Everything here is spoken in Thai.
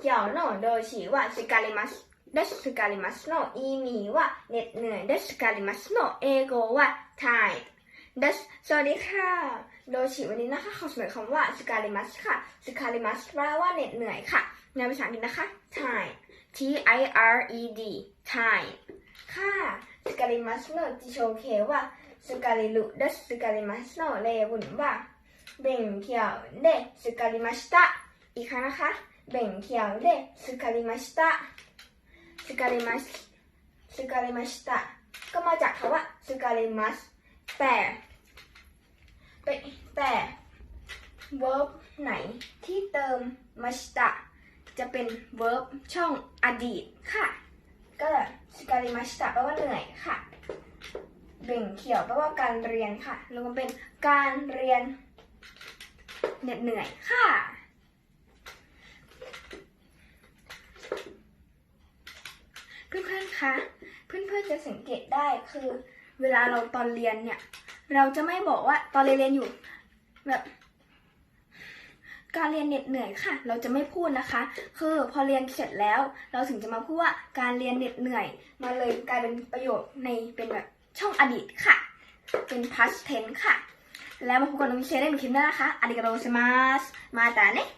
เกี่ยวโนโดยชี้ว่าสกาลิมัสเดสกาลิมัสโนอีมีว่าเหน็ดเหนื่อยเดสกาลิมัสโนเอโกว่า tired เดสวัสดีค่ะ โดยชี้วันนี้นะคะขอเสนอคำว่าสกาลิมัสค่ะสกาลิมัสแปลว่าเหน็ดเหนื่อยค่ะ ในภาษาอังกฤษนะคะ tired T I R E D tired ค่ะสกาลิมัสโนจิโชเคว่าสกาลิลุเดสกาลิมัสโนเลบุนว่าเบ่งเขียวเดสกาลิมาสตะอีกครั้งนะคะ เบ่งเขียวเดสกาลิมาสตะสกาลิมัสสกาลิมาสตะก็มาจากคำว่าสกาลิมัสแต่แต่แต่ verb ไหนที่เติมมาสตะจะเป็น verb ช่องอดีตค่ะ ก็สกาลิมาสตะแปลว่าเหนื่อยค่ะ เบ่งเขียวแปลว่าการเรียนค่ะรวมเป็นการเรียนเหน็ดเหนื่อยค่ะ เพื่อนๆ คะ เพื่อนๆ จะสังเกตได้คือ เวลาเราตอนเรียนเนี่ย เราจะไม่บอกว่าตอนเรียนอยู่แบบการเรียนเหน็ดเหนื่อยค่ะ เราจะไม่พูดนะคะ คือพอเรียนเสร็จแล้ว เราถึงจะมาพูดว่าการเรียนเหน็ดเหนื่อย มาเลยกลายเป็นประโยคในเป็นแบบช่องอดีตค่ะ เป็น past tense ค่ะ แล้วมาพบกับน้องเชได้ในคลิปหน้านะคะอาริกาโตเซมัสมาตาเนะ